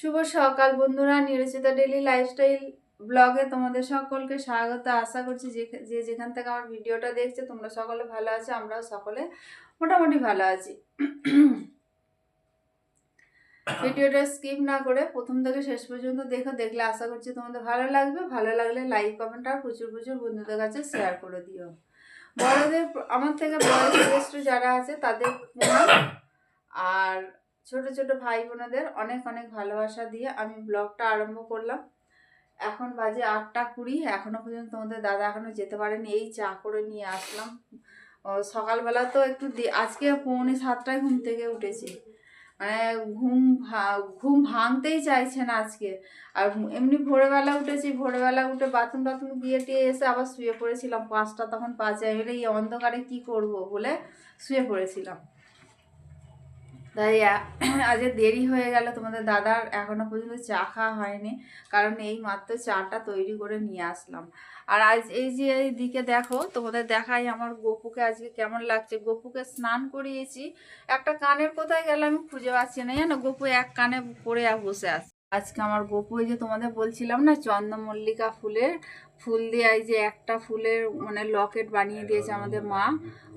শুভ সকাল বন্ধুরা, নিরচিতা daily lifestyle ব্লগে তোমাদের সকলকে স্বাগত। আশা করছি যে যেখান থেকে আমার ভিডিওটা দেখছে, তোমরা সকলে ভালো আছো, আমরাও সকলে মোটামুটি ভালো আছি। ভিডিওটা স্কিপ না করে প্রথম থেকে শেষ পর্যন্ত দেখো, দেখলে আশা করছি তোমাদের ভালো লাগবে। ভালো লাগলে লাইক কমেন্ট আর প্রচুর প্রচুর বন্ধুদের কাছে শেয়ার করে দিও। বড়দের, আমার থেকে বড় যারা আছে, তাদের আর ছোট ছোট ভাই বোনেদের অনেক অনেক ভালোবাসা দিয়ে আমি ব্লগটা আরম্ভ করলাম। এখন বাজে আটটা কুড়ি, এখনও পর্যন্ত তোমাদের দাদা এখনও যেতে পারেনি, এই চা করে নিয়ে আসলাম। সকালবেলা তো একটু আজকে পৌনে সাতটায় ঘুম থেকে উঠেছি। মানে ঘুম ঘুম ভাঙতেই চাইছে না আজকে। আর এমনি ভোরবেলা উঠেছি, ভোরবেলা উঠে বাথরুম টাথরুম দিয়ে টিয়ে এসে আবার শুয়ে পড়েছিলাম। পাঁচটা তখন পাঁচে এবারে এই অন্ধকারে কি করব? বলে শুয়ে পড়েছিলাম। তাই আজ দেরি হয়ে গেল, তোমাদের দাদার এখনও পর্যন্ত চা খাওয়া হয়নি, কারণ এই মাত্র চাটা তৈরি করে নিয়ে আসলাম। আর আজ এই যে এই দিকে দেখো, তোমাদের দেখাই আমার গপুকে আজকে কেমন লাগছে। গপুকে স্নান করিয়েছি, একটা কানের কোথায় গেলে আমি খুঁজে পাচ্ছি না। জানো, গপু এক কানে পরে বসে আছে। আজকে আমার গপু যে তোমাদের বলছিলাম না, চন্দ্রমল্লিকা ফুলের ফুল দিয়ে এই যে একটা ফুলের মানে লকেট বানিয়ে দিয়েছে আমাদের মা।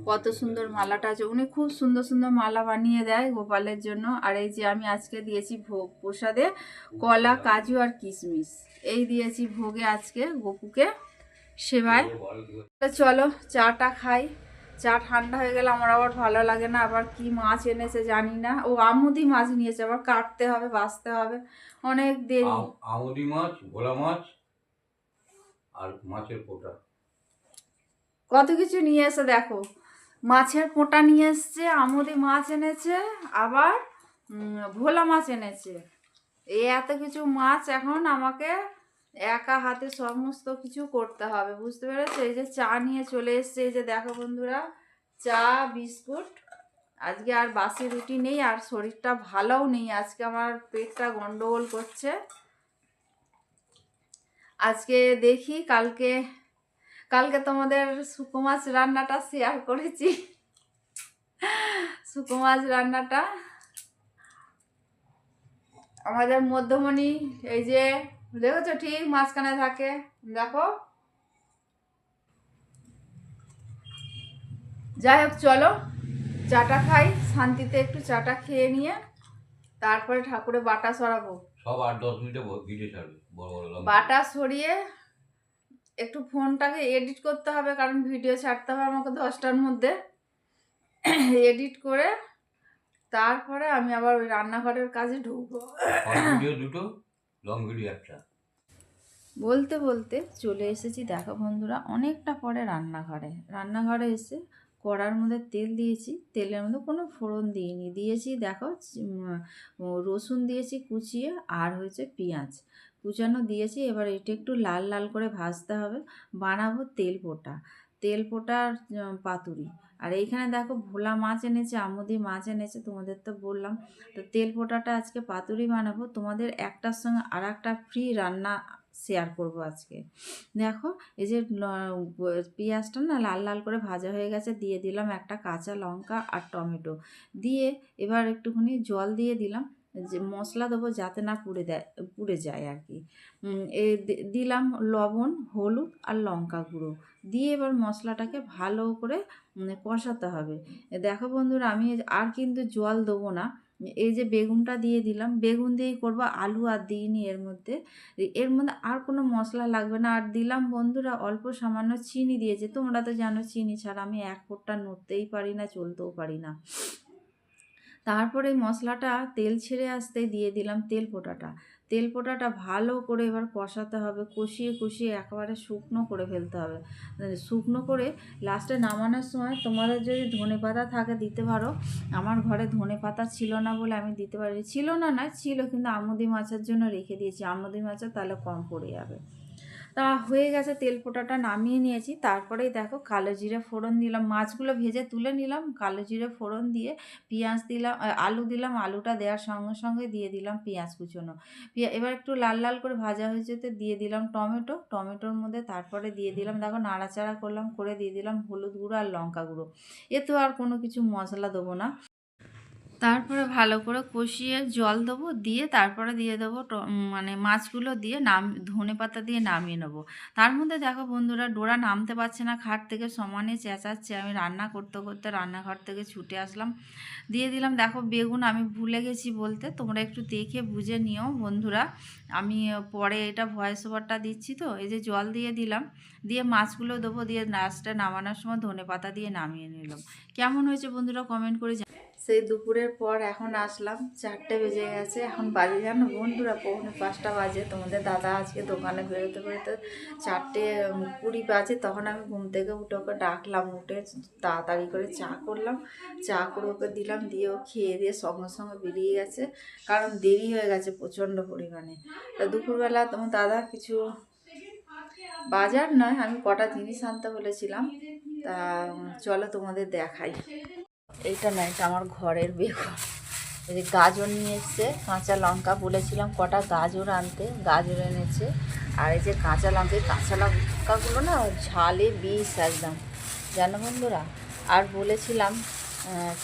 কত সুন্দর মালাটা আছে। উনি খুব সুন্দর সুন্দর মালা বানিয়ে দেয় গোপালের জন্য। আর এই যে আমি আজকে দিয়েছি ভোগ প্রসাদে কলা, কাজু আর কিশমিশ। এই দিয়েছি ভোগে আজকে গপুকে সেবায়। চলো, চাটা খাই। চা ঠান্ডা হয়ে গেলে আমার আবার ভালো লাগে না আবার কি মাছ এনেছে জানি না। ও আমুদি মাছ নিয়েছে আবার কাটতে হবে বাছতে হবে অনেক দেরি। আমুদি মাছ ভোলা মাছ আর মাছের পোটা। কত কিছু নিয়ে এসে দেখো। মাছের পোঁটা নিয়ে এসছে আমুদি মাছ এনেছে আবার ভোলা মাছ এনেছে। এই এত কিছু মাছ এখন আমাকে একা হাতে সমস্ত কিছু করতে হবে, বুঝতে পেরেছ? এই যে চা নিয়ে চলে এসছে, এই যে দেখো বন্ধুরা, চা, বিস্কুট, আজকে আর বাসি রুটি নেই, আর শরীরটা ভালোও নেই, আজকে আমার পেটটা গন্ডগোল করছে। আজকে দেখি কালকে কালকে তোমাদের শুকো মাছ রান্নাটা শেয়ার করেছি। শুকো মাছ রান্নাটা। আমাদের মধ্যমণি, এই যে দেখেছ? ঠিক মাঝখানে থাকে। দেখো। যাই হোক চলো। চাটা খাই শান্তিতে একটু চাটা খেয়ে নিয়ে তারপরে ঠাকুরের বাটা সরাবো। সব আট দশ মিনিটে ভিডিও ছাড়বে বড় বড় বাটা সরিয়ে একটু ফোনটাকে এডিট করতে হবে কারণ ভিডিও ছাড়তে হবে আমাকে দশটার মধ্যে। এডিট করে তারপরে আমি আবার ওই রান্নাঘরের কাজে ঢুকবো। ভিডিও দুটো? লং ভিডিও একটা। বলতে বলতে চলে এসেছি দেখো বন্ধুরা, অনেকটা পরে রান্নাঘরে। রান্নাঘরে এসে কড়ার মধ্যে তেল দিয়েছি, তেলের মধ্যে কোনো ফোড়ন দিইনি। দিয়েছি দেখো রসুন দিয়েছি কুচিয়ে, আর হয়েছে পেঁয়াজ। কুচানো দিয়েছি, এবার এটা একটু লাল লাল করে ভাজতে হবে। বানাবো তেল পোটা তেল পোটার পাতুরি। আর এইখানে দেখো ভোলা মাছ এনেছে, আমুদি মাছ এনেছে, তোমাদের তো বললাম। তো তেল পোটাটা আজকে পাতুরি বানাবো। তোমাদের একটার সঙ্গে আর একটা ফ্রি রান্না শেয়ার করব আজকে। দেখো, এই যে পেঁয়াজটা না লাল লাল করে ভাজা হয়ে গেছে, দিয়ে দিলাম একটা কাঁচা লঙ্কা আর টমেটো। দিয়ে এবার একটুখানি জল দিয়ে দিলাম। যে মশলা দেবো যাতে না পুড়ে দেয়, পুড়ে যায় আর কি। এ দিলাম লবণ, হলুদ আর লঙ্কা গুঁড়ো। দিয়ে এবার মশলাটাকে ভালো করে কষাতে হবে। দেখো বন্ধুরা, আমি আর কিন্তু জল দেবো না। এই যে বেগুনটা দিয়ে দিলাম, বেগুন দিয়েই করব আলু আর দিইনি এর মধ্যে। এর মধ্যে আর কোনো মশলা লাগবে না। আর দিলাম বন্ধুরা অল্প সামান্য চিনি দিয়েছে। তোমরা তো জানো, চিনি ছাড়া আমি এক ফোঁটা নড়তেই পারি না, চলতেও পারি না। তারপরে মশলাটা তেল ছেড়ে আসতে দিয়ে দিলাম তেল পোটাটা। তেল পোটাটা ভালো করে এবার কষাতে হবে, কষিয়ে কষিয়ে একেবারে শুকনো করে ফেলতে হবে। মানে শুকনো করে লাস্টে নামানোর সময় তোমাদের যদি ধনে পাতা থাকে দিতে পারো। আমার ঘরে ধনে পাতা ছিল না বলে আমি দিতে পারি ছিল না না, ছিল, কিন্তু আমুদি মাছের জন্য রেখে দিয়েছি। আমুদি মাছের তাহলে কম পড়ে যাবে। তা হয়ে গেছে, তেল পোটাটা নামিয়ে নিয়েছি। তারপরেই দেখো কালো জিরে ফোড়ন দিলাম। মাছগুলো ভেজে তুলে নিলাম। কালো জিরে ফোড়ন দিয়ে পেঁয়াজ দিলাম আলু দিলাম, আলুটা দেওয়ার সঙ্গে সঙ্গে দিয়ে দিলাম পেঁয়াজ কুচোনো। এবার একটু লাল লাল করে ভাজা হয়ে যেতে দিয়ে দিলাম টমেটো। টমেটোর মধ্যে তারপরে দিয়ে দিলাম, দেখো নাড়াচাড়া করলাম, করে দিয়ে দিলাম হলুদ গুঁড়ো আর লঙ্কা গুঁড়ো। এ তো আর কোনো কিছু মশলা দেবো না। তারপরে ভালো করে কষিয়ে জল দেবো, দিয়ে তারপরে দিয়ে দেবো মানে মাছগুলো দিয়ে নাম, ধনে পাতা দিয়ে নামিয়ে নেব। তার মধ্যে দেখো বন্ধুরা, ডোরা নামতে পারছে না, খাট থেকে সমানে চেঁচাচ্ছে। আমি রান্না করতে করতে রান্নাঘর থেকে ছুটে আসলাম। দিয়ে দিলাম, দেখো বেগুন আমি ভুলে গেছি বলতে, তোমরা একটু দেখে বুঝে নিও বন্ধুরা। আমি পরে এটা ভয়েস ওভারটা দিচ্ছি তো, এই যে জল দিয়ে দিলাম। দিয়ে মাছগুলো দেবো, দিয়ে নাচটা নামানোর সময় ধনে পাতা দিয়ে নামিয়ে নিলাম। কেমন হয়েছে বন্ধুরা কমেন্ট করে। সেই দুপুরের পর এখন আসলাম, চারটে বেজে গেছে। এখন বাজে জানো বন্ধুরা, পৌনে পাঁচটা বাজে। তোমাদের দাদা আজকে দোকানে বেরোতে বেরোতে চারটে কুড়ি বাজে। তখন আমি ঘুম থেকে উঠে ওকে ডাকলাম, উঠে তাড়াতাড়ি করে চা করলাম। চা করে ওকে দিলাম, দিয়ে ও খেয়ে দিয়ে সঙ্গে সঙ্গে বেরিয়ে গেছে। কারণ দেরি হয়ে গেছে প্রচণ্ড পরিমাণে। তা দুপুরবেলা তোমার দাদা কিছু বাজার নয়, আমি কটা জিনিস আনতে বলেছিলাম। তা, চলো তোমাদের দেখাই। এইটা না এটা আমার ঘরের বেগুন এই যে গাজর নিয়ে এসছে, কাঁচা লঙ্কা, বলেছিলাম কটা গাজর আনতে, গাজর এনেছে। আর এই যে কাঁচা লঙ্কা কাঁচা লঙ্কাগুলো না ঝালে বিষ একদম। জানো বন্ধুরা? আর বলেছিলাম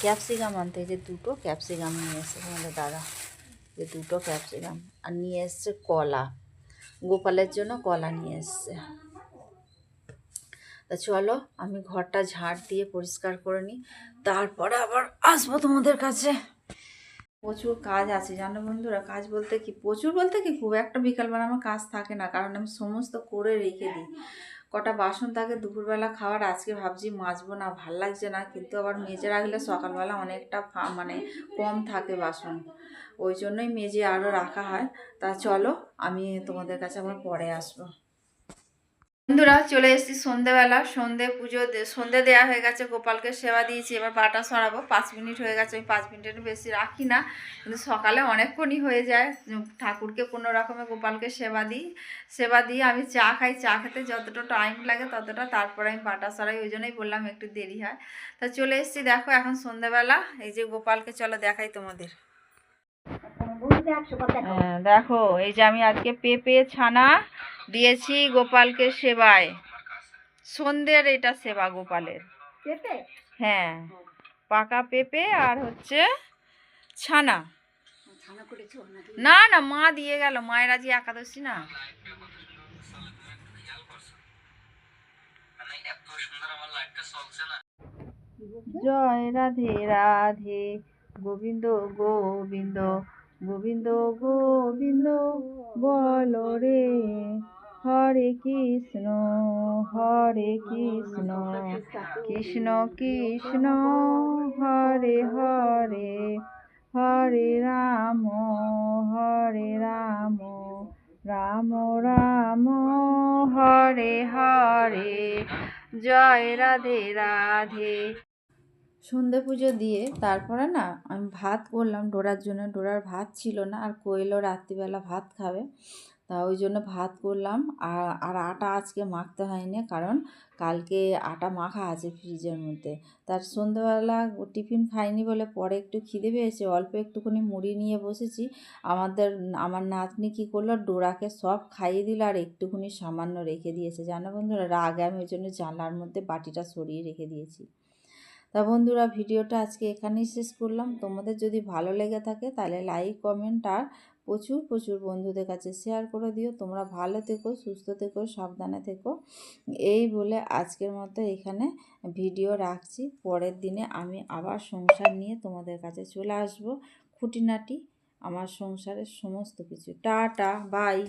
ক্যাপসিকাম আনতে যে দুটো ক্যাপসিকাম নিয়ে এসছে তোমাদের দাদা। যে দুটো ক্যাপসিকাম। আর নিয়ে এসছে কলা। গোপালের জন্য কলা নিয়ে এসছে। তা চলো, আমি ঘরটা ঝাড় দিয়ে পরিষ্কার করে নিই। তারপরে আবার আসব তোমাদের কাছে। প্রচুর কাজ আছে, জানো বন্ধুরা? কাজ বলতে কি? প্রচুর বলতে কি? খুব একটা বিকালবেলা আমার কাজ থাকে না, কারণ আমি সমস্ত করে রেখে দিই। কটা বাসন থাকে, দুপুরবেলা খাওয়ার, আজকে ভাবছি মাজবো না, ভালো লাগছে না, কিন্তু আবার মেজে রাখলে সকালবেলা অনেকটা মানে কম থাকে বাসন। ওই জন্যই মেজে আরও রাখা হয়। তা চলো, আমি তোমাদের কাছে আবার পরে আসব। বন্ধুরা, চলে এসেছি সন্ধেবেলা। সন্ধে পুজো সন্ধে দেওয়া হয়ে গেছে, গোপালকে সেবা দিয়েছি। এবার বাটা সরাবো। পাঁচ মিনিট হয়ে গেছে, আমি পাঁচ মিনিটের বেশি রাখি না। কিন্তু সকালে অনেকক্ষণই হয়ে যায়। ঠাকুরকে কোনো রকমে গোপালকে সেবা দিই। সেবা দিয়ে আমি চা খাই। চা খেতে যতটা টাইম লাগে ততটা তারপরে আমি বাটা সরাই। ওই জন্যই বললাম একটু দেরি হয়। তা চলে এসেছি, দেখো এখন সন্ধেবেলা। এই যে গোপালকে, চলো দেখাই তোমাদের। দেখো। এই যে আমি আজকে পেঁপে ছানা দিয়েছি গোপালকে সেবায়। সন্ধ্যের এটা সেবা গোপালের। হ্যাঁ পাকা পেঁপে আর হচ্ছে ছানা। না না মা দিয়ে গেল মায়ের আজ একাদশী না। জয় রাধে রাধে গোবিন্দ গোবিন্দ। গোবিন্দ গোবিন্দ, বল রে। হরে কৃষ্ণ হরে কৃষ্ণ। কৃষ্ণ কৃষ্ণ, হরে হরে। হরে রাম হরে রাম। রাম রাম, হরে হরে। জয় রাধে রাধে। সন্ধে পুজো দিয়ে তারপরে না আমি ভাত করলাম। ডোরার জন্য ডোরার ভাত ছিল না। আর কোয়েলও রাত্রিবেলা ভাত খাবে। তা ওই জন্য ভাত করলাম। আর আর আটা আজকে মাখতে হয়নি। কারণ কালকে আটা মাখা আছে ফ্রিজের মধ্যে। তার সন্ধ্যেবেলা টিফিন খাইনি বলে পরে একটু খিদে পেয়েছে। অল্প একটুখানি মুড়ি নিয়ে বসেছি। আমাদের, আমার নাতনি কী করল? ডোরাকে সব খাইয়ে দিল আর একটুখানি সামান্য রেখে দিয়েছে। জানো বন্ধুরা? রাগে আমি ওই জন্য জানলার মধ্যে বাটিটা সরিয়ে রেখে দিয়েছি। তা বন্ধুরা ভিডিওটা আজকে এখানেই শেষ করলাম। তোমাদের যদি ভালো লেগে থাকে তাহলে লাইক কমেন্ট আর প্রচুর প্রচুর বন্ধুদের কাছে শেয়ার করে দিও। তোমরা ভালো থেকো, সুস্থ থেকো, সাবধানে থেকো। এই বলে আজকের মতো এখানে ভিডিও রাখছি। পরের দিনে আমি আবার সংসার নিয়ে তোমাদের কাছে চলে আসব। খুঁটিনাটি, আমার সংসারের সমস্ত কিছু। Tata bye